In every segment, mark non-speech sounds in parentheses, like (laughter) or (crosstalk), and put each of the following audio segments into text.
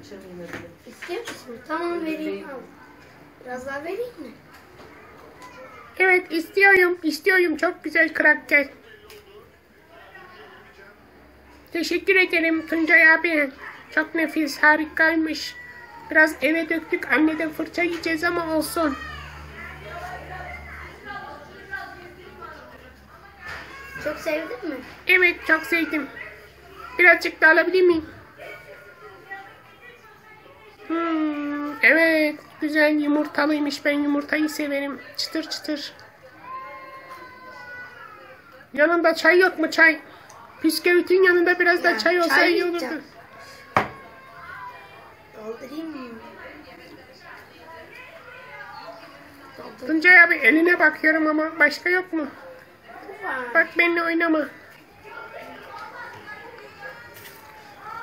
Açarım yine. İstiyor musun? Tamam vereyim. Al. Biraz daha vereyim mi? Evet istiyorum. istiyorum. Çok güzel karakter. Teşekkür ederim Tuncay abi. Çok nefis, harikaymış. Biraz eve döktük. Anneden fırça yiyeceğiz ama olsun. Çok sevdin mi? Evet çok sevdim. Birazcık da alabilir miyim? Evet güzel yumurtalıymış. Ben yumurtayı severim. Çıtır çıtır. Yanında çay yok mu çay? Bisküvitin yanında biraz da çay olsa çay iyi olurdu. içeceğim. Doldurayım mı? Doldur. Tuncay abi eline bakıyorum ama başka yok mu? Var. Bak benimle oynama.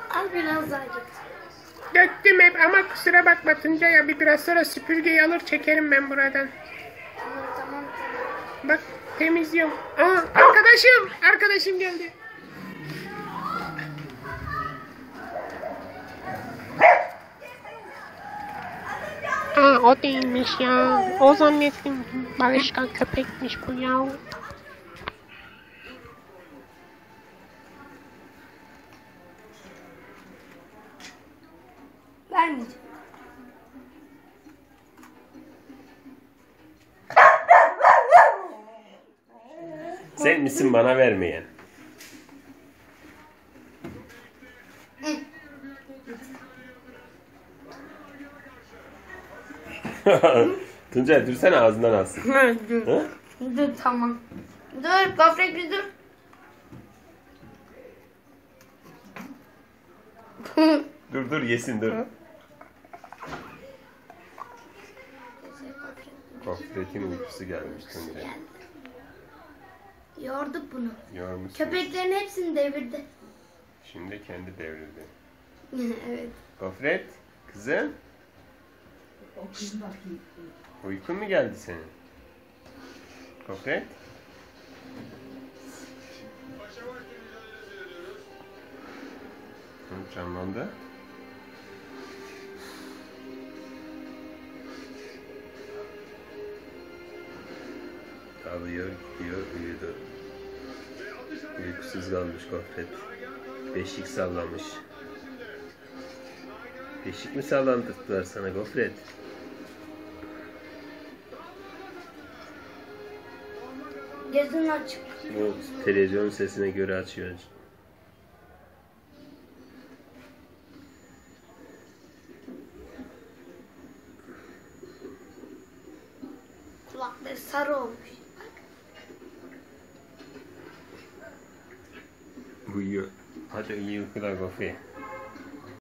Al biraz daha git. Döktüm hep ama kusura bakma Tuncay abi biraz sonra süpürgeyi alır çekerim ben buradan. Tamam tamam. Bak temizliyorum. Aa, arkadaşım, arkadaşım geldi. Aa, o değilmiş ya. O zannettim. Barışkan köpekmiş bu ya. Vermeyeceğim. Sen misin bana vermeyen? (laughs) Tuncay dursana ağzından alsın. dur. Dur tamam. Dur gofret bir dur. Dur dur yesin dur. Gofretin uykusu gelmiş Tuncay. Yorduk bunu. Yormuşsun. Köpeklerin hepsini devirdi. Şimdi kendi devrildi. (laughs) evet. Gofret, kızım. Uykun mu geldi senin? Gofret? Canlandı. Alıyor, gidiyor, uyudu. Uykusuz kalmış Gofret. Beşik sallamış. Beşik mi sallandırdılar sana Gofret? Gözün açık. Bu televizyon sesine göre açıyor. Kulakları sarı olmuş. Uyuyor. Hadi iyi uykular Gofret.